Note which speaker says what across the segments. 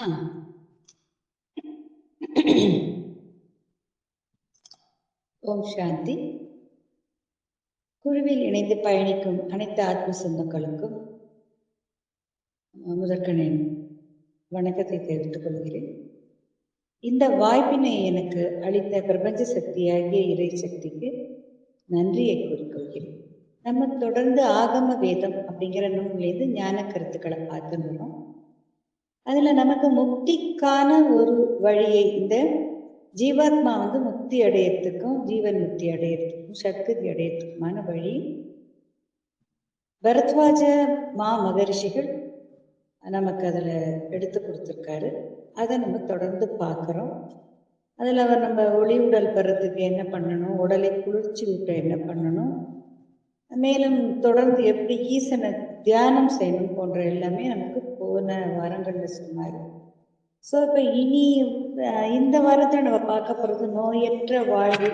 Speaker 1: ஓம் சாந்தி. குழுவில் இணைந்து பயணிக்கும் அனைத்து ஆத்ம சொந்தங்களுக்கும் முதற்கனின் வணக்கத்தை தெரிவித்துக் கொள்கிறேன். இந்த வாய்ப்பினை எனக்கு அளித்த பிரபஞ்ச சக்தியாகிய இறை சக்திக்கு நன்றியை கூறிக்கொள்கிறேன் நம்ம தொடர்ந்து ஆகம வேதம் அப்படிங்கிற நூல்லேருந்து ஞான கருத்துக்களை பார்த்துன்னு வரோம் அதுல நமக்கு முக்திக்கான ஒரு வழியை இந்த ஜீவாத்மா வந்து முக்தி அடையறதுக்கும் ஜீவன் முக்தி அடையறதுக்கும் சக்தி அடையறதுக்குமான வழி. பரத்வாஜ மா மகரிஷிகள் நமக்கு அதில் எடுத்து கொடுத்துருக்காரு. அதை நம்ம தொடர்ந்து பார்க்குறோம். அதில் அவர் நம்ம ஒளி உடல் பெறத்துக்கு என்ன பண்ணணும் உடலை குளிர்ச்சி விட்ட என்ன பண்ணணும் மேலும் தொடர்ந்து எப்படி ஈசனை தியானம் செய்யணும் போன்ற எல்லாமே நமக்கு போன வாரங்களில் சொன்னார் ஸோ இப்போ இனி இந்த வாரத்தில் நம்ம பார்க்க போகிறது நோயற்ற வாழ்வு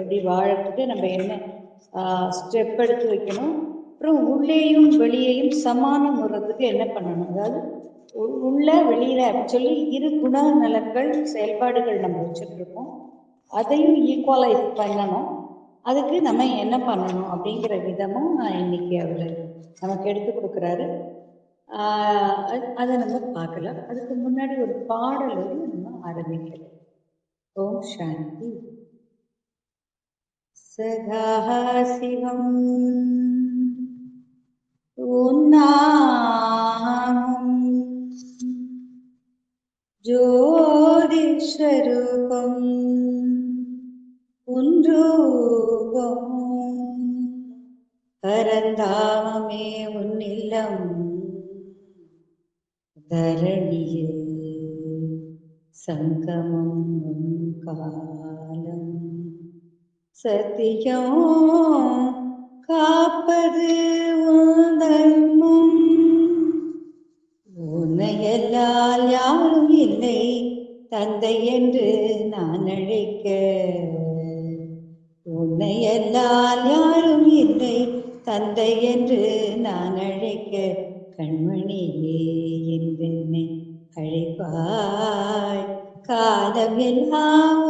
Speaker 1: எப்படி வாழறதுக்கு நம்ம என்ன ஸ்டெப் எடுத்து வைக்கணும். அப்புறம் உள்ளேயும் வெளியேயும் சமானம் வர்றதுக்கு என்ன பண்ணணும்? அதாவது உள்ள வெளியில அப்படின்னு சொல்லி இரு குணநலன்கள் செயல்பாடுகள் நம்ம வச்சுட்டு அதையும் ஈக்குவலைஸ் பண்ணணும். அதுக்கு நம்ம என்ன பண்ணணும்? அப்படிங்கிற விதமும் இன்னைக்கு அவர் நமக்கு எடுத்து கொடுக்குறாரு. அதை நம்ம பார்க்கலாம் அதுக்கு முன்னாடி ஒரு பாடலோடு நம்ம ஆரம்பிக்கலாம் ஓம் சாந்தி சதா சிவம் உன்னாமம் ஜோதிஸ்வரூபம் உன்றூபம் பரந்தாமமே உன்னில்லம் தரணியில் சங்கமம் காலம் சத்தியம் காப்பது தர்மம் உன்னையல்லால் யாரும் இல்லை தந்தை என்று நான் அழைக்க. உன்னையல்லால் யாரும் இல்லை தந்தை என்று நான் அழைக்க. கண்மணியே என்றென்னை அழைப்பாய் காலம்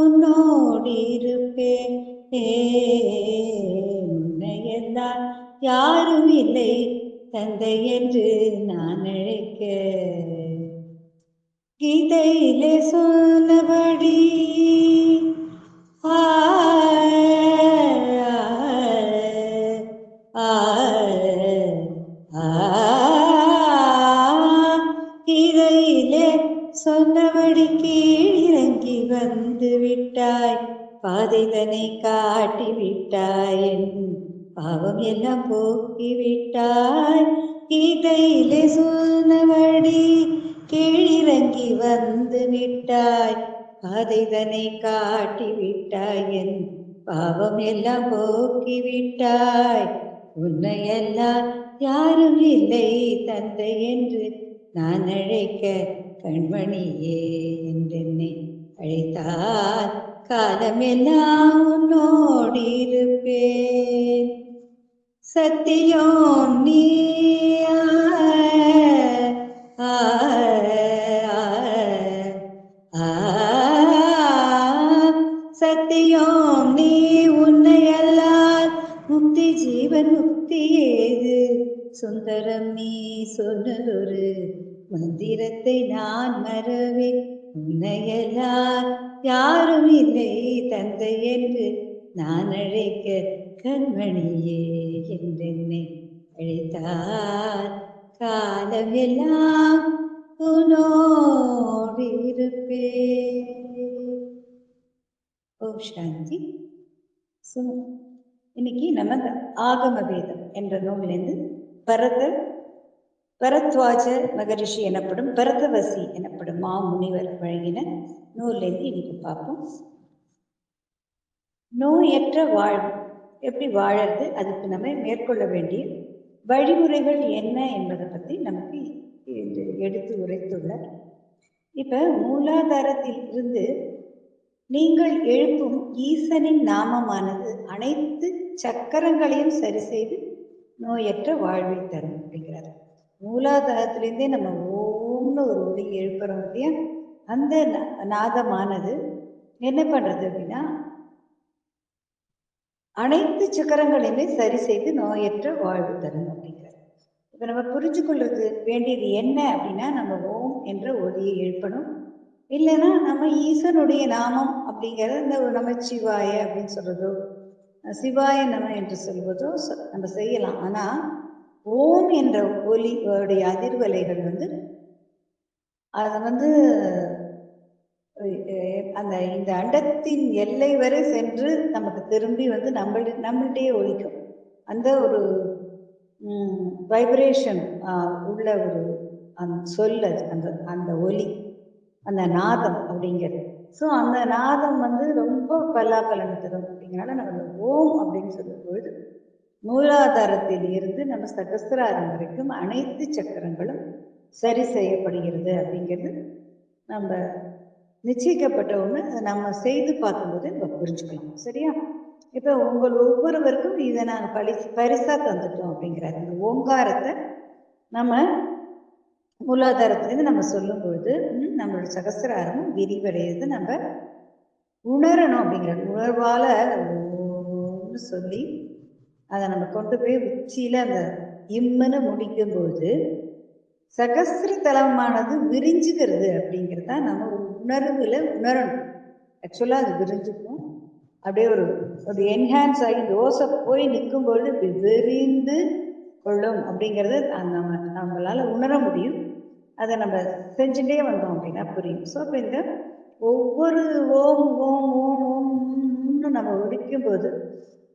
Speaker 1: உன்னோடு இருப்பேன் உன்னையெல்லாம் யாரும் இல்லை. தந்தை என்று நான் அழைக்க. கீதையிலே சொன்னபடி ஆ பாதைதனை பாவம் எல்லாம் போக்கிவிட்டாய். கீதையிலே சொன்னபடி கீழிறங்கி வந்து விட்டாய் பாதைதனை காட்டி விட்டாய் என் பாவம் எல்லாம் போக்கிவிட்டாய். உன்னையெல்லாம் யாரும் இல்லை தந்தை என்று நான் அழைக்க கண்மணியே என்றென்னை அழைத்தார். காலமெல்லாம் உன்னோடு சத்தியோ சத்தியம் நீ சத்தியம் நீ உன்னையல்லால் முக்தி ஜீவன் முக்தி ஏது சுந்தரம் நீ சொன்னதொரு மந்திரத்தை நான் மறவேன் உன்னையெல்லாம் யாரும் இல்லை தந்தை என்று நான் அழைக்க கண்மணியே என்றென்னை அழைத்தார். காலம் எல்லாம் உன்னோடு இருப்பே ஓம் சாந்தி. ஸோ இன்னைக்கு நம்ம ஆகம வேதம் என்ற நூலிலிருந்து பரத பரத்வாஜ மகரிஷி எனப்படும் பரதவசி எனப்படும் மா முனிவர் வழங்கின நூலிலிருந்து இன்னைக்கு பார்ப்போம். நோயற்ற வாழ்வு எப்படி வாழறது அதுக்கு நம்ம மேற்கொள்ள வேண்டிய வழிமுறைகள் என்ன என்பதை பற்றி நமக்கு எடுத்து உரைத்துள்ளார். இப்ப மூலாதாரத்தில் இருந்து நீங்கள் எழுப்பும் ஈசனின் நாமமானது அனைத்து சக்கரங்களையும் சரி செய்து நோயற்ற வாழ்வை தரும் அப்படிங்கிறார். மூலாதாரத்திலேருந்தே நம்ம ஓம்னு ஒரு ஒளி எழுப்புறோம் இல்லையா? அந்த நாதமானது என்ன பண்ணுறது அப்படின்னா அனைத்து சக்கரங்களையுமே சரி செய்து நோயற்ற வாழ்வு தரும் அப்படிங்கிறது இப்போ நம்ம புரிஞ்சு வேண்டியது என்ன அப்படின்னா நம்ம ஓம் என்ற ஒளியை எழுப்பணும். இல்லைன்னா நம்ம ஈசனுடைய நாமம் அப்படிங்கிறத இந்த நம்ம சிவாய அப்படின்னு சொல்கிறதோ சிவாய நம என்று சொல்வதோ நம்ம செய்யலாம். ஆனால் ஓம் என்ற ஒலி உடைய அதிர்வலைகள் வந்து அது வந்து அந்த இந்த அண்டத்தின் எல்லை வரை சென்று நமக்கு திரும்பி வந்து நம்ம நம்மள்கிட்டயே ஒலிக்கும். அந்த ஒரு வைப்ரேஷன் உள்ள ஒரு அந்த சொல் அது அந்த அந்த ஒலி அந்த நாதம் அப்படிங்கிறது. ஸோ அந்த நாதம் வந்து ரொம்ப பல்லாபலனை தரும் அப்படிங்கிறனால நம்ம ஓம் அப்படின்னு சொல்லும்பொழுது மூலாதாரத்தில் இருந்து நம்ம சகசிராரம் வரைக்கும் அனைத்து சக்கரங்களும் சரி செய்யப்படுகிறது அப்படிங்கிறது நம்ம நிச்சயிக்கப்பட்ட ஒன்று அதை நம்ம செய்து பார்க்கும்போது நம்ம புரிஞ்சுக்கலாம். சரியா? இப்போ உங்கள் ஒவ்வொருவருக்கும் இதை நாங்கள் பரிசு பரிசாக தந்துட்டோம் அப்படிங்கிறாரு. இந்த ஓங்காரத்தை நம்ம மூலாதாரத்திலேருந்து நம்ம சொல்லும்பொழுது நம்மளோட சகசிராரமும் விரிவடைகிறது நம்ம உணரணும் அப்படிங்கிறது உணர்வால் சொல்லி அதை நம்ம கொண்டு போய் உச்சியில அந்த இம்முன்னு முடிக்கும் போது சகசிர தலமானது விரிஞ்சுக்கிறது அப்படிங்கிறது தான் நம்ம ஒரு உணர்வுல உணரணும். ஆக்சுவலாக அது விரிஞ்சுக்கும். அப்படியே ஒரு ஒரு என்ஹான்ஸ் ஆகி தோசை போய் நிற்கும் பொழுது விரிந்து கொள்ளும் அப்படிங்கிறது அந்த நம்ம நம்மளால் உணர முடியும். அதை நம்ம செஞ்சுட்டே வந்தோம் அப்படின்னா புரியும். ஸோ இப்போ இந்த ஒவ்வொரு ஓம் ஓம் ஓம் ஓம் ஓம்னு நம்ம ஒழிக்கும் போது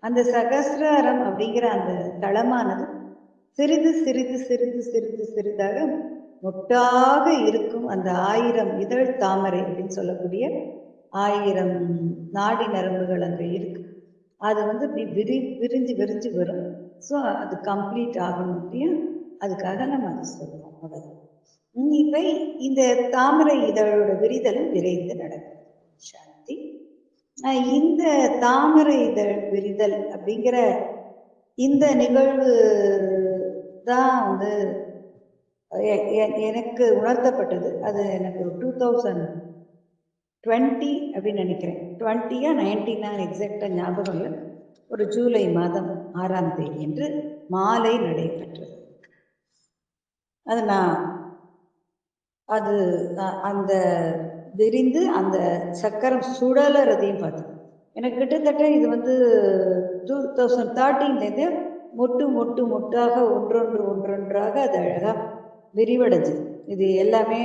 Speaker 1: அந்த சகசிராரம் அப்படிங்கிற அந்த தளமானது சிறிது சிறிது சிறிது சிறிது சிறிதாக மொட்டாக இருக்கும் அந்த ஆயிரம் இதழ் தாமரை அப்படின்னு சொல்லக்கூடிய ஆயிரம் நாடி நரம்புகள் அங்கே இருக்கு. அது வந்து இப்படி விரி விரிஞ்சு விரிஞ்சு வரும். ஸோ அது கம்ப்ளீட் ஆகணும் இல்லையா? அதுக்காக நம்ம அதை சொல்லுவோம் அவ்வளவுதான். இப்போ இந்த தாமரை இதழோட விரிதலும் விரைந்து நடக்கும். சாந்தி இந்த தாமரை இதழ் விரிதல் அப்படிங்கிற இந்த நிகழ்வு தான் வந்து எனக்கு உணர்த்தப்பட்டது. அது எனக்கு ஒரு டூ தௌசண்ட் டுவெண்ட்டி அப்படின்னு நினைக்கிறேன். டுவெண்ட்டியா நைன்டீனா எக்ஸாக்டா ஞாபகம் இல்லை. ஒரு ஜூலை மாதம் ஆறாம் தேதி என்று மாலை நடைபெற்றது. அது நான் அது அந்த விரிந்து அந்த சக்கரம் சுழலறதையும் பார்த்தேன் எனக்கு கிட்டத்தட்ட இது வந்து டூ தௌசண்ட் தேர்ட்டீன்லேருந்து மொட்டு மொட்டு மொட்டாக ஒன்றொன்று ஒன்றொன்றாக அது அழகாக விரிவடைஞ்சு. இது எல்லாமே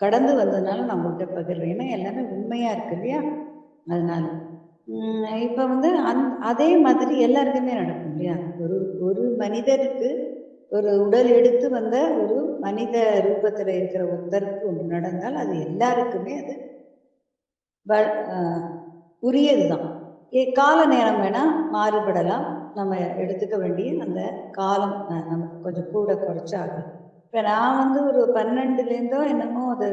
Speaker 1: கடந்து வந்ததுனால நான் உங்கள்கிட்ட பகிர்றேன். ஏன்னா எல்லாமே உண்மையாக இருக்கு இல்லையா? அதனால. இப்போ வந்து அந் அதே மாதிரி எல்லாருக்குமே நடக்கும் இல்லையா? ஒரு ஒரு மனிதருக்கு ஒரு உடல் எடுத்து வந்த ஒரு மனித ரூபத்தில் இருக்கிற ஒருத்தருக்கு ஒன்று நடந்தால் அது எல்லாருக்குமே அது வ- தான் ஏ கால நேரம் வேணால் மாறுபடலாம். நம்ம எடுத்துக்க வேண்டிய அந்த காலம் நமக்கு கொஞ்சம் கூட குறைச்சாகும் இப்போ நான் வந்து ஒரு பன்னெண்டுலேருந்தோ என்னமோ அது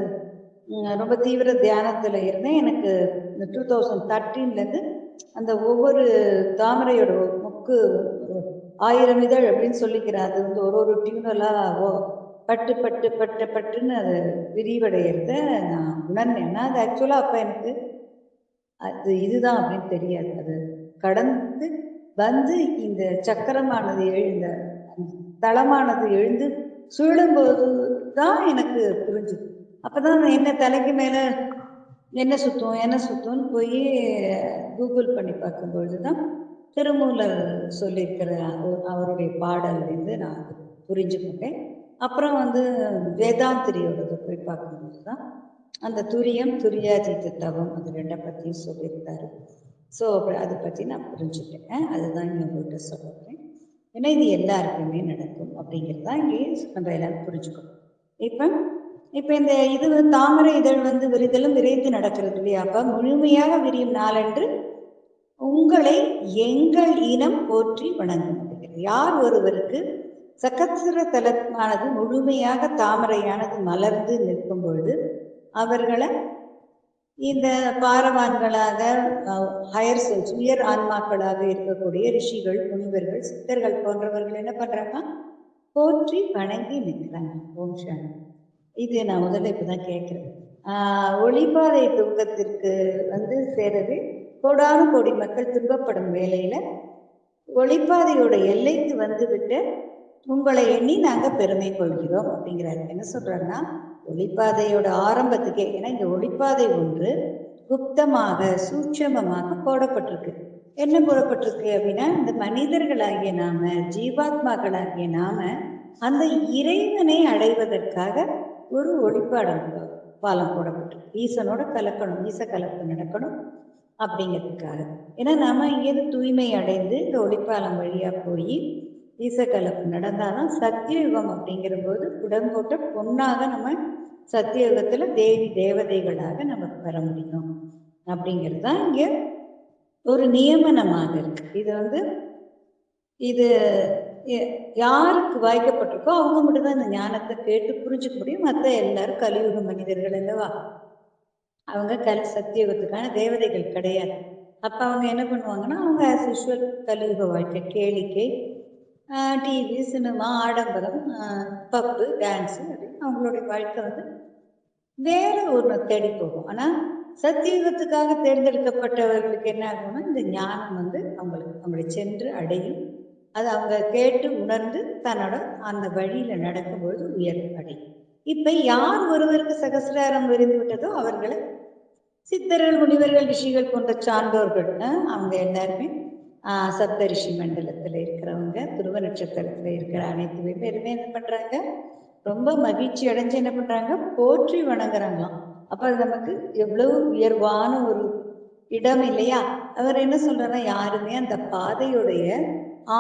Speaker 1: ரொம்ப தீவிர தியானத்தில் இருந்தேன். எனக்கு இந்த டூ தௌசண்ட் தேர்ட்டீன்லேருந்து அந்த ஒவ்வொரு தாமரையோட மொக்கு ஆயிரம் இதழ் அப்படின்னு சொல்லிக்கிறேன் அது வந்து ஒரு ஒரு டியூனலாக பட்டு பட்டு பட்டு பட்டுன்னு அது விரிவடைகிறத நான் உணர்ந்தேன். ஆனால் அது ஆக்சுவலாக அப்போ எனக்கு அது இதுதான் அப்படின்னு தெரியாது. அது கடந்து வந்து இந்த சக்கரமானது எழுந்த தளமானது எழுந்து சுழலும்போது தான் எனக்கு புரிஞ்சுது. அப்போ தான் என்ன தலைக்கு மேலே என்ன சுத்தம் என்ன சுத்தம்னு போய் கூகுள் பண்ணி பார்க்கும்பொழுது தான் திருமூலர் சொல்லியிருக்கிற அவ- அவருடைய வந்து நான் புரிஞ்சுக்கிட்டேன் அப்புறம் வந்து வேதாந்திரியோடது போய் பார்க்கும்போது தான் அந்த துரியம் துரியாதீத தவம் அது ரெண்டை பற்றியும் சொல்லியிருக்காரு. ஸோ அதை பற்றி நான் புரிஞ்சுக்கிட்டேன். அதுதான் இங்கே உங்கள்கிட்ட சொல்லுறேன் ஏன்னா இது எல்லாருக்குமே நடக்கும் அப்படிங்கிறது தான் இங்கே நம்ம எல்லாரும் புரிஞ்சுக்கணும். இப்போ இப்போ இந்த இது வந்து தாமரை இதழ் வந்து விரிதலும் விரைந்து நடக்கிறது இல்லையா? அப்போ முழுமையாக விரியும் நாளன்று உங்களை எங்கள் இனம் போற்றி வணங்கும் அப்படிங்கிறது. யார் ஒருவருக்கு சக்கத்திர தலமானது முழுமையாக தாமரையானது மலர்ந்து நிற்கும் பொழுது அவர்களை இந்த பாரவான்களாக ஹையர் செல்ஸ் உயர் ஆன்மாக்களாக இருக்கக்கூடிய ரிஷிகள் முனிவர்கள் சித்தர்கள் போன்றவர்கள் என்ன பண்றாங்க? போற்றி வணங்கி நிற்கிறாங்க. ஓம் சாந்தி. இது நான் முதல்ல இப்பதான் கேட்கிறேன். கேட்குறேன் ஒளிபாதை துவக்கத்திற்கு வந்து சேரது கோடானு கோடி மக்கள் துன்பப்படும் வேலையில் ஒளிப்பாதையோட எல்லைக்கு வந்துவிட்டு உங்களை எண்ணி நாங்கள் பெருமை கொள்கிறோம் அப்படிங்கிறாரு. என்ன சொல்றாருன்னா ஒளிப்பாதையோட ஆரம்பத்துக்கே ஏன்னா இந்த ஒளிப்பாதை ஒன்று குப்தமாக சூட்சமமாக போடப்பட்டிருக்கு. என்ன போடப்பட்டிருக்கு அப்படின்னா இந்த மனிதர்களாகிய நாம ஜீவாத்மாக்களாகிய நாம அந்த இறைவனை அடைவதற்காக ஒரு ஒளிப்பாடம் பாலம் போடப்பட்டிருக்கு. ஈசனோட கலக்கணும் ஈச கலப்பு நடக்கணும் அப்படிங்கிறதுக்காக. ஏன்னா நாம இங்கேருந்து தூய்மை அடைந்து இந்த ஒளிப்பாலம் வழியாக போய் ஈசக்கலப்பு நடந்தாதான் சத்தியுகம் அப்படிங்கிற போது உடம்போட்ட பொண்ணாக நம்ம சத்தியுகத்தில் தேவி தேவதைகளாக நம்ம பெற முடியும். அப்படிங்கிறது தான் இங்க ஒரு நியமனமாக இருக்கு. இது வந்து இது யாருக்கு வாய்க்கப்பட்டிருக்கோ அவங்க மட்டும்தான் இந்த ஞானத்தை கேட்டு புரிஞ்சுக்க முடியும். மற்ற எல்லாரும் கலியுக மனிதர்கள் அல்லவா? அவங்க கல் சத்தியுகத்துக்கான தேவதைகள் கிடையாது. அப்ப அவங்க என்ன பண்ணுவாங்கன்னா அவங்க ஆஸ் யூஷுவல் கலியுக வாழ்க்கை கேளிக்கை டிவி சினிமா ஆடம்பரம் பப்பு டான்ஸு அப்படின்னு அவங்களுடைய வாழ்க்கை வந்து வேற ஒரு தேடி போகும். ஆனால் சத்தியுகத்துக்காக தேர்ந்தெடுக்கப்பட்டவர்களுக்கு என்ன ஆகும்னா இந்த ஞானம் வந்து அவங்களுக்கு அவங்களை சென்று அடையும். அது அவங்க கேட்டு உணர்ந்து தன்னோட அந்த வழியில நடக்கும்போது உயர் அடையும். இப்ப யார் ஒருவருக்கு சகசிராரம் விரிந்து விட்டதோ அவர்களை சித்தர்கள் முனிவர்கள் ரிஷிகள் போன்ற சான்றோர்கள் அவங்க எல்லாருமே சப்தரிஷி மண்டலத்தில் இருக்கிறவங்க துருவ நட்சத்திரத்தில் இருக்கிற அனைத்து பேருமே என்ன பண்றாங்க? ரொம்ப மகிழ்ச்சி அடைஞ்சு என்ன பண்றாங்க? போற்றி வணங்குறாங்களாம். அப்ப அது நமக்கு எவ்வளவு உயர்வான ஒரு இடம் இல்லையா? அவர் என்ன சொல்றாருன்னா யாருமே அந்த பாதையுடைய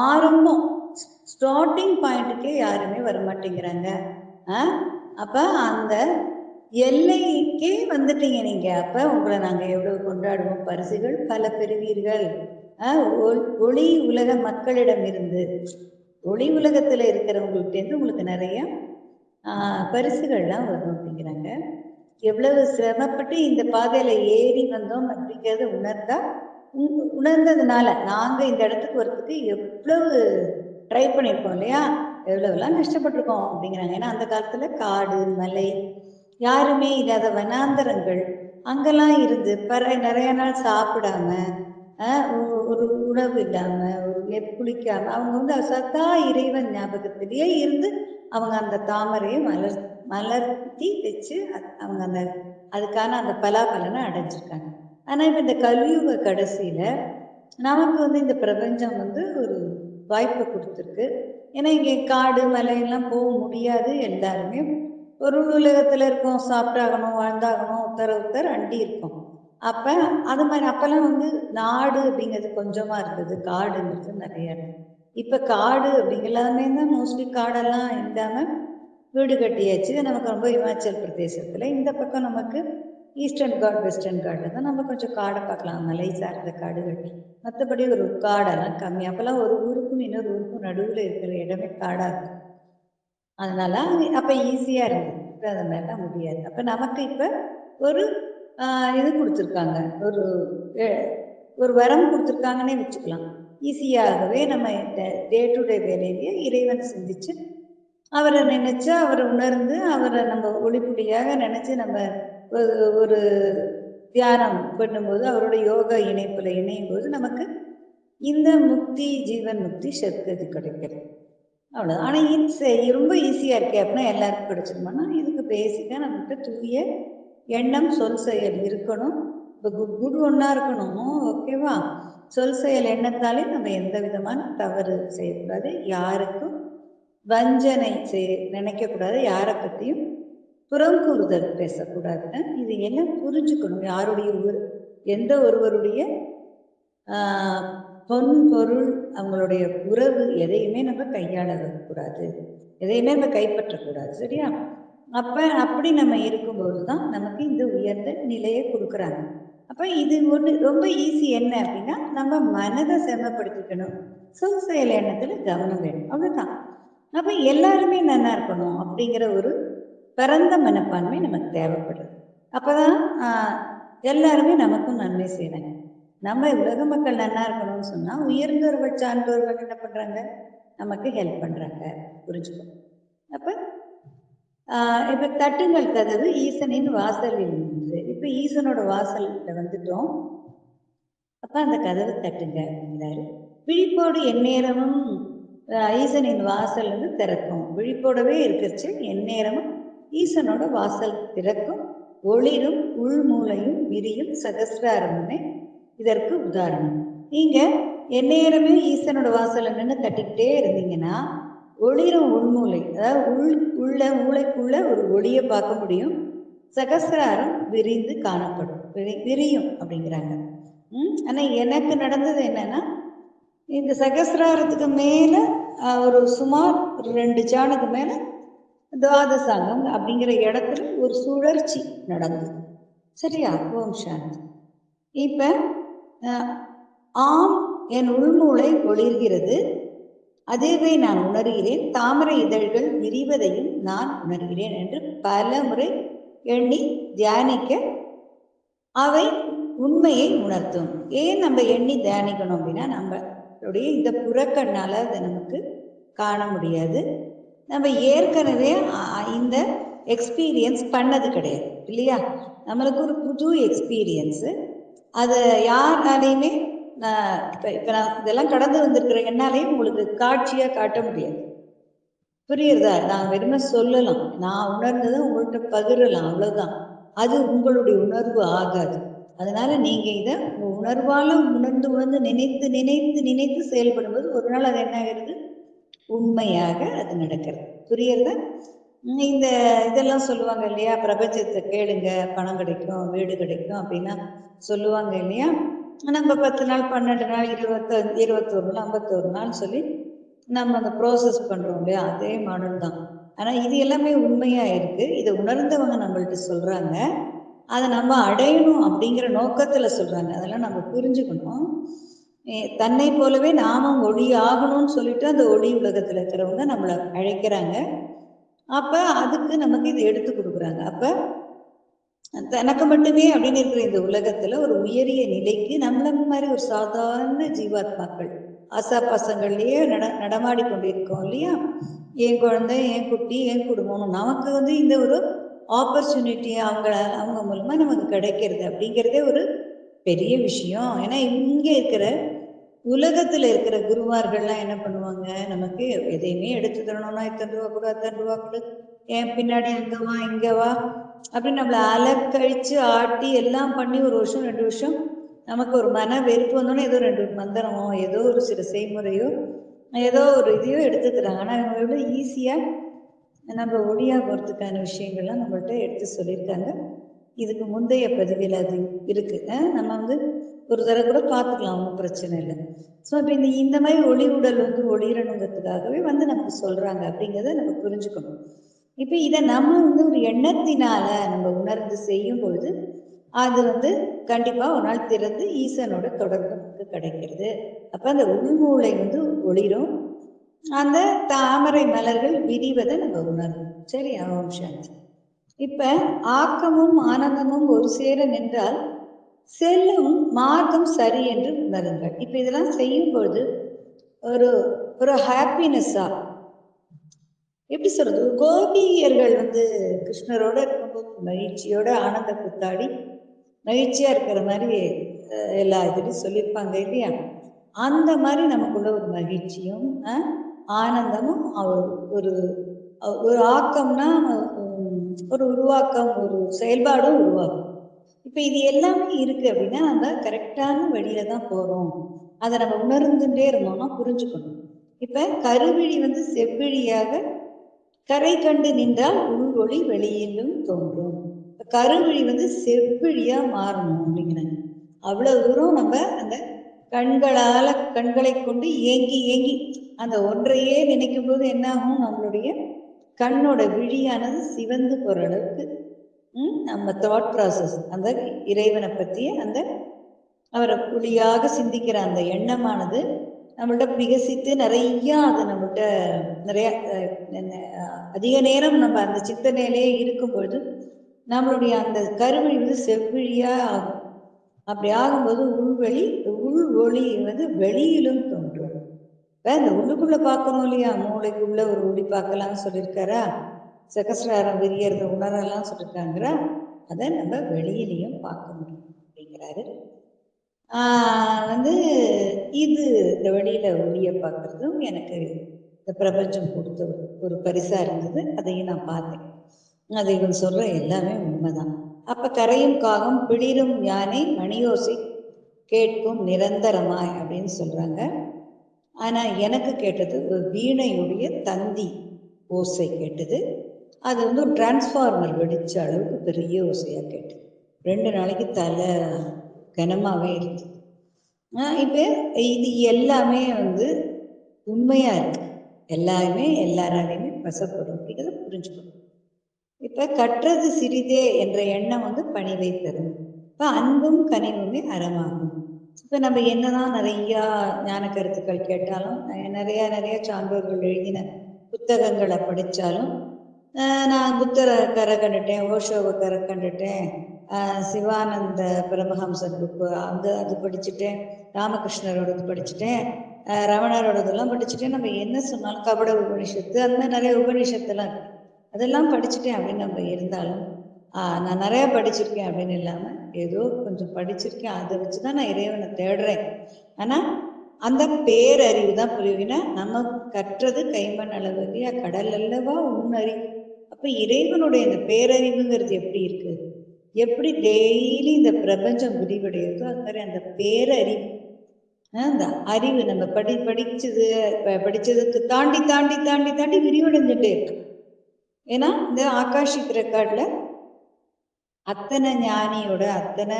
Speaker 1: ஆரம்பம் ஸ்டார்டிங் பாயிண்ட்டுக்கே யாருமே வர மாட்டேங்கிறாங்க அப்ப அந்த எல்லைக்கே வந்துட்டீங்க நீங்க. அப்ப உங்களை நாங்க எவ்வளவு கொண்டாடுவோம்? பரிசுகள் பல பெறுவீர்கள். ஒளி உலக மக்களிடம் இருந்து ஒளி உலகத்துல இருக்கிறவங்கள்ட்ட இருந்து உங்களுக்கு நிறைய பரிசுகள்லாம் வரும் அப்படிங்கிறாங்க. எவ்வளவு சிரமப்பட்டு இந்த பாதையில ஏறி வந்தோம் அப்படிங்கறத உணர்ந்தா உணர்ந்ததுனால நாங்க இந்த இடத்துக்கு வர்றதுக்கு எவ்வளவு ட்ரை பண்ணியிருக்கோம் இல்லையா? எவ்வளவுலாம் கஷ்டப்பட்டிருக்கோம் அப்படிங்கிறாங்க. ஏன்னா அந்த காலத்துல காடு மலை யாருமே இல்லாத வனாந்தரங்கள் அங்கெல்லாம் இருந்து பற நிறைய நாள் சாப்பிடாம ஒரு உணவு இல்லாம ஒரு நெ- குளிக்காம அவங்க வந்து சதா இறைவன் ஞாபகத்திலேயே இருந்து அவங்க அந்த தாமரையை மலர் மலர்த்தி வச்சு அவங்க அந்த அதுக்கான அந்த பலாபலனை அடைஞ்சிருக்காங்க. ஆனால் இப்போ இந்த கலியுக கடைசியில் நமக்கு வந்து இந்த பிரபஞ்சம் வந்து ஒரு வாய்ப்பை கொடுத்துருக்கு. ஏன்னா இங்கே காடு மலையெல்லாம் போக முடியாது. எல்லாருமே ஒரு உலகத்தில் இருக்கோம். சாப்பிட்டாகணும் வாழ்ந்தாகணும் உத்தர உத்தர அண்டி இருக்கோம். அப்ப அது மாதிரி அப்பெல்லாம் வந்து நாடு அப்படிங்கிறது கொஞ்சமா இருந்தது. காடுங்கிறது நிறைய. இருந்தது இப்ப காடு அப்படிங்கலாமே தான் மோஸ்ட்லி காடெல்லாம் இல்லாம வீடு கட்டியாச்சு. நமக்கு ரொம்ப இமாச்சல் பிரதேசத்துல. இந்த பக்கம் நமக்கு ஈஸ்டர்ன் காட் வெஸ்டர்ன் காடு தான். நம்ம கொஞ்சம் காடை பார்க்கலாம். மலை சார்ந்த காடுகள். மற்றபடி ஒரு காடெல்லாம் கம்மி. அப்பெல்லாம் ஒரு ஊருக்கும் இன்னொரு ஊருக்கும் நடுவில் இருக்கிற இடமே காடாக இருக்கும் அதனால அப்போ ஈஸியாக இருந்தது. இப்ப அது மாதிரிலாம் முடியாது. அப்போ நமக்கு இப்போ ஒரு இது கொடுத்துருக்காங்க. ஒரு ஒரு வரம் கொடுத்துருக்காங்கன்னே வச்சுக்கலாம். ஈஸியாகவே நம்ம டே டு டே வேலையிலேயே இறைவனை சிந்திச்சு அவரை நினைச்சு அவரை உணர்ந்து அவரை நம்ம ஒளிப்புள்ளியாக நினைச்சு நம்ம ஒரு ஒரு தியானம் பண்ணும்போது அவரோட யோகா இணைப்பில் இணையும் போது நமக்கு இந்த முக்தி ஜீவன் முக்தி சத்கதி கிடைக்கிறது அவ்வளோ ஆனால் இது ரொம்ப ஈஸியாக இருக்கே அப்படின்னா எல்லாருக்கும் கிடைச்சிருமானா இதுக்கு பேசிக்காக நம்மகிட்ட தூய எண்ணம் சொல் செயல் இருக்கணும். இப்போ குட் குட் ஒன்றா இருக்கணும். ஓகேவா? சொல் செயல் எண்ணத்தாலே நம்ம எந்த விதமான தவறு செய்யக்கூடாது. யாருக்கும் வஞ்சனை செய் நினைக்கக்கூடாது. யாரை பற்றியும் புறம் கூறுதல் பேசக்கூடாதுன்னு இது எல்லாம் புரிஞ்சுக்கணும். யாருடைய ஒரு எந்த ஒருவருடைய பொன் பொருள் அவங்களுடைய உறவு எதையுமே நம்ம கையாள கூடாது எதையுமே நம்ம கைப்பற்றக்கூடாது. சரியா? அப்ப அப்படி நம்ம இருக்கும்போது தான் நமக்கு இந்த உயர்ந்த நிலையை கொடுக்குறாங்க. அப்ப இது ஒண்ணு ரொம்ப ஈஸி என்ன அப்படின்னா நம்ம மனதை செம்மப்படுத்திக்கணும் சொல் செயல் எண்ணத்துல கவனம் வேணும். அவ்வளவுதான். அப்ப எல்லாருமே நல்லா இருக்கணும் அப்படிங்கிற ஒரு பரந்த மனப்பான்மை நமக்கு தேவைப்படுது. அப்பதான் தான் எல்லாருமே நமக்கும் நன்மை செய்யறாங்க நம்ம உலக மக்கள் நல்லா இருக்கணும்னு சொன்னா உயர்ந்தவர்கள் சார்ந்தவர்கள் என்ன பண்றாங்க? நமக்கு ஹெல்ப் பண்றாங்க. புரிஞ்சுக்கணும் அப்ப இப்ப தட்டுங்கள் கதவு ஈசனின் வாசலில் நின்று. இப்ப ஈசனோட வாசலில் வந்துட்டோம். அப்ப அந்த கதவை தட்டுங்க அப்படிங்கிறாரு. விழிப்போடு எந்நேரமும் ஈசனின் வாசல் வந்து திறக்கும். விழிப்போடவே இருக்கிறச்சு எந்நேரமும் ஈசனோட வாசல் திறக்கும். ஒளிரும் உள்மூலையும் விரியும் சகசிராரமுமே இதற்கு உதாரணம். நீங்க எந்நேரமே ஈசனோட வாசல்ல நின்று தட்டிக்கிட்டே இருந்தீங்கன்னா ஒளிரும் உள்மூலை அதாவது உள் உள்ள மூளைக்குள்ள ஒரு ஒளியை பார்க்க முடியும். சகசிராரம் விரிந்து காணப்படும். விரி- விரியும் அப்படிங்கிறாங்க. ம்? எனக்கு நடந்தது என்னன்னா இந்த சகசிராரத்துக்கு மேலே ஒரு சுமார் ஒரு ரெண்டு சாணுக்கு மேலே துவாதசாங்கம் அப்படிங்கிற இடத்துல ஒரு சுழற்சி நடந்தது. சரியா? ஓம் சாந்தி. இப்போ ஆம் என் உள்மூளை ஒளிர்கிறது. அதுவே நான் உணர்கிறேன். தாமரை இதழ்கள் விரிவதையும் நான் உணர்கிறேன் என்று பல முறை எண்ணி தியானிக்க அவை உண்மையை உணர்த்தும். ஏன் நம்ம எண்ணி தியானிக்கணும் அப்படின்னா நம்மளுடைய இந்த புறக்கண்ணால் அதை நமக்கு காண முடியாது. நம்ம ஏற்கனவே இந்த எக்ஸ்பீரியன்ஸ் பண்ணது கிடையாது இல்லையா? நம்மளுக்கு ஒரு புது எக்ஸ்பீரியன்ஸு அதை யாருனாலையுமே நான் இப்போ இப்போ நான் இதெல்லாம் கடந்து வந்திருக்கிற என்னாலையும் உங்களுக்கு காட்சியாக காட்ட முடியாது. புரியுறதா? நான் வெறுமை சொல்லலாம். நான் உணர்ந்ததை உங்கள்கிட்ட பகிரலாம். அவ்வளவுதான். அது உங்களுடைய உணர்வு ஆகாது. அதனால நீங்க இதை உணர்வாலும் உணர்ந்து உணர்ந்து நினைத்து நினைத்து நினைத்து செயல்படும்போது ஒரு நாள் அது என்ன ஆகிறது? உண்மையாக அது நடக்கிறது. புரியுறதா? இந்த இதெல்லாம் சொல்லுவாங்க இல்லையா? பிரபஞ்சத்தை கேளுங்க. பணம் கிடைக்கும் வீடு கிடைக்கும் அப்படின்னா சொல்லுவாங்க இல்லையா? நம்ம பத்து நாள் பன்னெண்டு நாள் இருபத்தஞ்சு இருபத்தொரு நாள் ஐம்பத்தோரு நாள் சொல்லி நம்ம அந்த ப்ராசஸ் பண்ணுறோம் இல்லையா? அதே மாடல் தான். ஆனால் இது எல்லாமே உண்மையாக இருக்குது இதை உணர்ந்தவங்க நம்மள்ட்ட சொல்கிறாங்க அதை நம்ம அடையணும் அப்படிங்கிற நோக்கத்தில் சொல்கிறாங்க அதெல்லாம் நம்ம புரிஞ்சுக்கணும். தன்னை போலவே நாமும் ஒளி ஆகணும்னு சொல்லிட்டு அந்த ஒளி உலகத்தில் இருக்கிறவங்க நம்மளை அழைக்கிறாங்க. அப்போ அதுக்கு நமக்கு இதை எடுத்து கொடுக்குறாங்க. அப்போ தனக்கு மட்டுமே அப்படின்னு இருக்கிற இந்த உலகத்துல ஒரு உயரிய நிலைக்கு நம்மள மாதிரி ஒரு சாதாரண ஜீவாத்மாக்கள் ஆசா பாசங்கள்லயே நட நடமாடி கொண்டிருக்கோம் இல்லையா? என் குழந்தை என் குட்டி என் குடும்பம் நமக்கு வந்து இந்த ஒரு ஆப்பர்ச்சுனிட்டி அவங்க அவங்க மூலமா நமக்கு கிடைக்கிறது அப்படிங்கிறதே ஒரு பெரிய விஷயம். ஏன்னா இங்க இருக்கிற உலகத்துல இருக்கிற குருமார்கள்லாம் என்ன பண்ணுவாங்க? நமக்கு எதையுமே எடுத்து தரணும்னா இத்தனை ரூபா கூட அத்தனை ரூபா கொடு. ஏன் பின்னாடி அங்கே வா இங்கே வா. அப்படின்னு நம்மளை அலக்கழிச்சு ஆட்டி எல்லாம் பண்ணி ஒரு வருஷம் ரெண்டு வருஷம் நமக்கு ஒரு மன வெறுப்பு வந்தோன்னே ஏதோ ரெண்டு மந்திரமோ ஏதோ ஒரு சில செய்முறையோ ஏதோ ஒரு இதையோ எடுத்துக்கிறாங்க. ஆனால் இவங்க எவ்வளோ ஈஸியாக நம்ம ஒளியா போகிறதுக்கான விஷயங்கள்லாம் நம்மள்கிட்ட எடுத்து சொல்லியிருக்காங்க. இதுக்கு முந்தைய பதிவில் அது இருக்குது நம்ம வந்து ஒரு தடவை கூட பார்த்துக்கலாம் ஒன்றும் பிரச்சனை இல்லை. ஸோ இப்போ இந்த இந்த மாதிரி ஒளி உடல் வந்து ஒளிரணுங்கிறதுக்காகவே வந்து நமக்கு சொல்கிறாங்க அப்படிங்கிறத நம்ம புரிஞ்சுக்கணும். இப்போ இதை நம்ம வந்து ஒரு எண்ணத்தினால நம்ம உணர்ந்து செய்யும் பொழுது அது வந்து கண்டிப்பா ஒரு நாள் திறந்து ஈசனோட தொடர்பு நமக்கு கிடைக்கிறது. அப்ப அந்த உள்மூளை வந்து ஒளிரும். அந்த தாமரை மலர்கள் விரிவதை நம்ம உணரும் சரி ஓம் சாந்தி. இப்ப ஆக்கமும் ஆனந்தமும் ஒரு சேர நின்றால் செல்லும் மார்க்கம் சரி என்று உணருங்கள். இப்ப இதெல்லாம் செய்யும் பொழுது ஒரு ஒரு ஹாப்பினஸ்ஸா எப்படி சொல்றது? கோபியர்கள் வந்து கிருஷ்ணரோட ரொம்ப மகிழ்ச்சியோட ஆனந்த குத்தாடி மகிழ்ச்சியா இருக்கிற மாதிரி எல்லா இதுலையும் சொல்லியிருப்பாங்க இல்லையா? அந்த மாதிரி நமக்குள்ள ஒரு மகிழ்ச்சியும் ஆனந்தமும் அவர் ஒரு ஒரு ஆக்கம்னா ஒரு உருவாக்கம் ஒரு செயல்பாடும் உருவாகும். இப்போ இது எல்லாமே இருக்கு அப்படின்னா நம்ம கரெக்டான வழியில தான் போறோம். அதை நம்ம உணர்ந்துட்டே இருந்தோம்னா புரிஞ்சுக்கணும். இப்போ கருவிழி வந்து செவ்விழியாக கரை கண்டு நின்றால் உள் வெளியிலும் தோன்றும். கருவழி கருவிழி வந்து செவ்விழியா மாறணும் அப்படிங்கிறாங்க. அவ்வளவு தூரம் நம்ம அந்த கண்களால கண்களை கொண்டு ஏங்கி ஏங்கி அந்த ஒன்றையே நினைக்கும் போது என்னாகும்? நம்மளுடைய கண்ணோட விழியானது சிவந்து போற அளவுக்கு நம்ம தாட் ப்ராசஸ் அந்த இறைவனை பற்றிய அந்த அவரை புலியாக சிந்திக்கிற அந்த எண்ணமானது நம்மள்ட்ட விகசித்து நிறைய அது நம்மள்ட்ட நிறைய அதிக நேரம் நம்ம அந்த சித்தனையிலேயே இருக்கும் பொழுது நம்மளுடைய அந்த கருவிழி வந்து செவ்விழியா ஆகும். அப்படி ஆகும்போது உள்வெளி உள் ஒளி வந்து வெளியிலும் தோன்றும். வேற இந்த உள்ளுக்குள்ள பார்க்கணும் இல்லையா? மூளைக்குள்ள ஒரு ஒளி பார்க்கலாம்னு சொல்லியிருக்காரா? சகசிராரம் விரியறத உணரலாம் சொல்லியிருக்காங்கிற? அதை நம்ம வெளியிலையும் பார்க்க முடியும் அப்படிங்கிறாரு வந்து இது இந்த வழியில் ஒளிய பார்க்கறதும் எனக்கு இந்த பிரபஞ்சம் கொடுத்த ஒரு ஒரு பரிசா இருந்தது. அதையும் நான் பார்த்தேன். அதை இவன் சொல்ற எல்லாமே உண்மைதான். அப்ப கரையும் காகம் பிளிரும் யானை மணியோசை கேட்கும் நிரந்தரமாய் அப்படின்னு சொல்றாங்க. ஆனா எனக்கு கேட்டது ஒரு வீணையுடைய தந்தி ஓசை கேட்டது. அது வந்து ஒரு டிரான்ஸ்ஃபார்மர் வெடிச்ச அளவுக்கு பெரிய ஓசையாக கேட்டது. ரெண்டு நாளைக்கு தலை கனமாவே இருக்கு. இப்போ இப்ப இது எல்லாமே வந்து உண்மையா இருக்கு. எல்லாருமே எல்லாராலையுமே வசப்படும் அப்படிங்கிறத புரிஞ்சுக்கணும். இப்ப கற்றது சிறிதே என்ற எண்ணம் வந்து பணிவை தரும். இப்ப அன்பும் கனிவுமே அறமாகும். இப்ப நம்ம என்னதான் நிறைய ஞான கருத்துக்கள் கேட்டாலும் நிறையா நிறைய நிறைய சான்றோர்கள் எழுதின புத்தகங்களை படித்தாலும் நான் புத்தரை கரை கண்டுட்டேன் ஓஷோவை கரை கண்டுட்டேன் சிவானந்த பிரமஹம்சர் புக்கு அங்கே அது படிச்சுட்டேன். ராமகிருஷ்ணரோடது படிச்சுட்டேன். ரமணரோடதெல்லாம் படிச்சுட்டேன். நம்ம என்ன சொன்னாலும் கபட உபனிஷத்து அந்த மாதிரி நிறைய உபனிஷத்துலாம் இருக்கு. அதெல்லாம் படிச்சுட்டேன் அப்படின்னு நம்ம இருந்தாலும் நான் நிறைய படிச்சிருக்கேன் அப்படின்னு இல்லாமல் ஏதோ கொஞ்சம் படிச்சிருக்கேன். அதை வச்சு தான் நான் இறைவனை தேடுறேன். ஆனால் அந்த பேரறிவு தான் புரியுதுன்னா நம்ம கற்றது கைமண் அளவு இல்லையா? கடல் அல்லவா? உன்னறிவு அப்போ இறைவனுடைய இந்த பேரறிவுங்கிறது எப்படி இருக்குது எப்படி டெய்லி இந்த பிரபஞ்சம் முடிவடையுதோ அது மாதிரி அந்த பேரறிவு அந்த அறிவு நம்ம படி படிச்சது படிச்சதுக்கு தாண்டி தாண்டி தாண்டி தாண்டி விரிவடைஞ்சுட்டே இருக்கு. ஏன்னா இந்த ஆகாஷிக் ரெக்கார்ட்ல அத்தனை ஞானியோட அத்தனை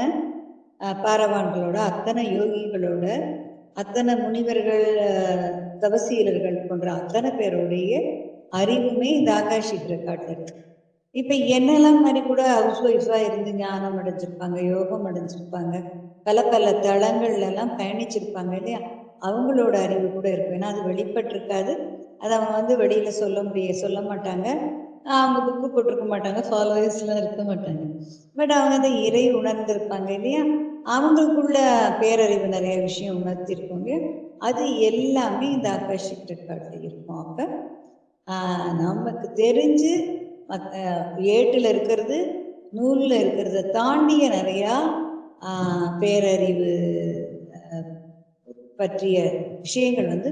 Speaker 1: பாரவான்களோட அத்தனை யோகிகளோட அத்தனை முனிவர்கள் தவசீலர்கள் போன்ற அத்தனை பேருடைய அறிவுமே இந்த ஆகாஷிக் ரெக்கார்ட்ல இருக்கு. இப்ப என்னெல்லாம் மாதிரி கூட ஹவுஸ் ஒய்ஃபா இருந்து ஞானம் அடைஞ்சிருப்பாங்க யோகம் அடைஞ்சிருப்பாங்க பல பல தளங்கள்ல எல்லாம் பயணிச்சிருப்பாங்க இல்லையா? அவங்களோட அறிவு கூட இருக்கும். ஏன்னா அது வெளிப்பட்டிருக்காது. அதை அவங்க வந்து வெளியில சொல்ல முடிய சொல்ல மாட்டாங்க. அவங்க புக்கு போட்டிருக்க மாட்டாங்க ஃபாலோவர்ஸ்லாம் இருக்க மாட்டாங்க. பட் அவங்க அதை இறை உணர்ந்திருப்பாங்க இல்லையா? அவங்களுக்குள்ள பேரறிவு நிறைய விஷயம் உணர்த்திருப்பாங்க. அது எல்லாமே இந்த ஆகாஷிக் ரெக்கார்டில் இருக்கும். அப்போ நமக்கு தெரிஞ்சு ஏட்டில் இருக்கிறது நூலில் இருக்கிறத தாண்டிய நிறையா பேரறிவு பற்றிய விஷயங்கள் வந்து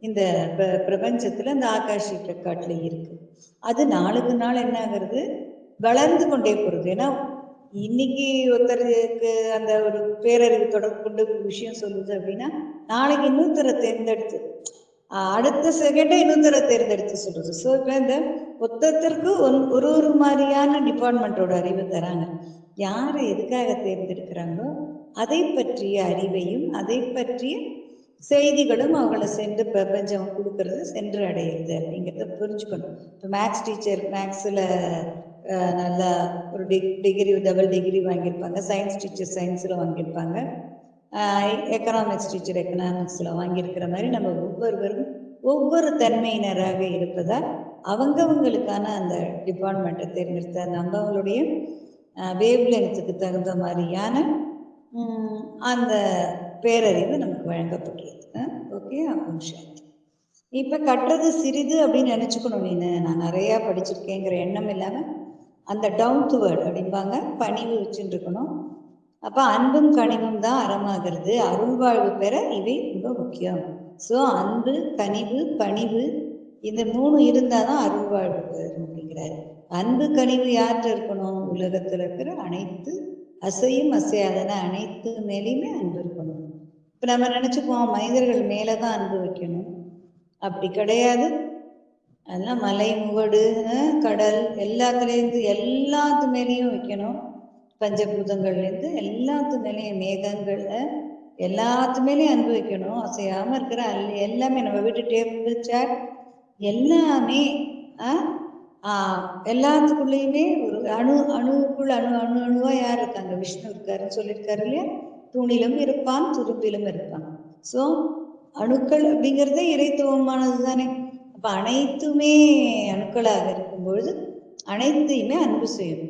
Speaker 1: இந்த ப- பிரபஞ்சத்துல இந்த ஆகாஷிக் ரெக்கார்டில் இருக்கு. அது நாளுக்கு நாள் என்ன ஆகுறது? வளர்ந்து கொண்டே போகிறது ஏன்னா இன்னைக்கு ஒருத்தருக்கு அந்த ஒரு பேரறிவு தொடர்பு கொண்டு விஷயம் சொல்லுது அப்படின்னா நாளைக்கு இன்னொருத்தரை தேர்ந்தெடுத்து அடுத்த செகண்டே இன்னொருத்தரை தேர்ந்தெடுத்து சொல்றது. ஸோ இப்போ இந்த ஒத்தத்திற்கு ஒரு ஒரு மாதிரியான டிபார்ட்மெண்ட்டோட அறிவு தராங்க. யார் எதுக்காக தேர்ந்தெடுக்கிறாங்களோ அதை பற்றிய அறிவையும் அதை பற்றிய செய்திகளும் அவங்கள சென்று பிரபஞ்சம் கொடுக்கறது சென்று அடையுது அப்படிங்கிறத புரிஞ்சுக்கணும். இப்போ மேக்ஸ் டீச்சர் மேக்ஸில் நல்லா ஒரு டிகிரி டபுள் டிகிரி வாங்கியிருப்பாங்க. சயின்ஸ் டீச்சர் சயின்ஸில் வாங்கியிருப்பாங்க. எக்கனாமிக்ஸ் டீச்சர் எக்கனாமிக்ஸில் வாங்கியிருக்கிற மாதிரி நம்ம ஒவ்வொருவரும் ஒவ்வொரு தன்மையினராக இருப்பதால் அவங்கவங்களுக்கான அந்த டிபார்ட்மெண்ட்டை தேர்ந்தெடுத்த நம்மளுடைய வேவ் லென்த்துக்கு தகுந்த மாதிரியான அந்த பேரறிவு நமக்கு வழங்கப்படுறது ஓகே அப்போ சாந்தி இப்போ கட்டுறது சிறிது அப்படின்னு நினச்சிக்கணும் நீ நான் நிறையா படிச்சிருக்கேங்கிற எண்ணம் இல்லாமல் அந்த டவுன் டு வேர்டு அப்படிம்பாங்க. பணிவு வச்சுட்டு இருக்கணும் அப்போ அன்பும் கனிவும் தான் அறமாகிறது. அருள்வாழ்வு பெற இவை ரொம்ப முக்கியம். ஸோ அன்பு கனிவு பணிவு இந்த மூணு இருந்தால் தான் அருள்வாழ்வு பெறும் அப்படிங்கிறாரு. அன்பு கனிவு யார்கிட்ட இருக்கணும்? உலகத்தில் இருக்கிற அனைத்து அசையும் அசையாதன அனைத்து மேலேயுமே அன்பு இருக்கணும். இப்போ நம்ம நினச்சிக்குவோம் மனிதர்கள் மேலே தான் அன்பு வைக்கணும். அப்படி கிடையாது. அதெல்லாம் மலை முகடு கடல் எல்லாத்துலேருந்து எல்லாத்து மேலேயும் வைக்கணும். பஞ்சபூதங்கள்லேருந்து எல்லாத்து மேலேயும் மேகங்கள் எல்லாத்து மேலேயும் அனுபவிக்கணும் அசையாமல் இருக்கிற அல் எல்லாமே நம்ம வீட்டு டேபிள் சேர் எல்லாமே எல்லாத்துக்குள்ளேயுமே ஒரு அணு அணுவுக்குள் அணு அணு அணுவா யார் இருக்காங்க? விஷ்ணு இருக்காருன்னு சொல்லியிருக்காரு இல்லையா? துணிலும் இருப்பான் துருப்பிலும் இருப்பான். ஸோ அணுக்கள் அப்படிங்கிறதே இறைத்துவமானது தானே அப்போ அனைத்துமே அணுக்களாக இருக்கும் பொழுது அனைத்தையுமே அன்பு செய்யும்.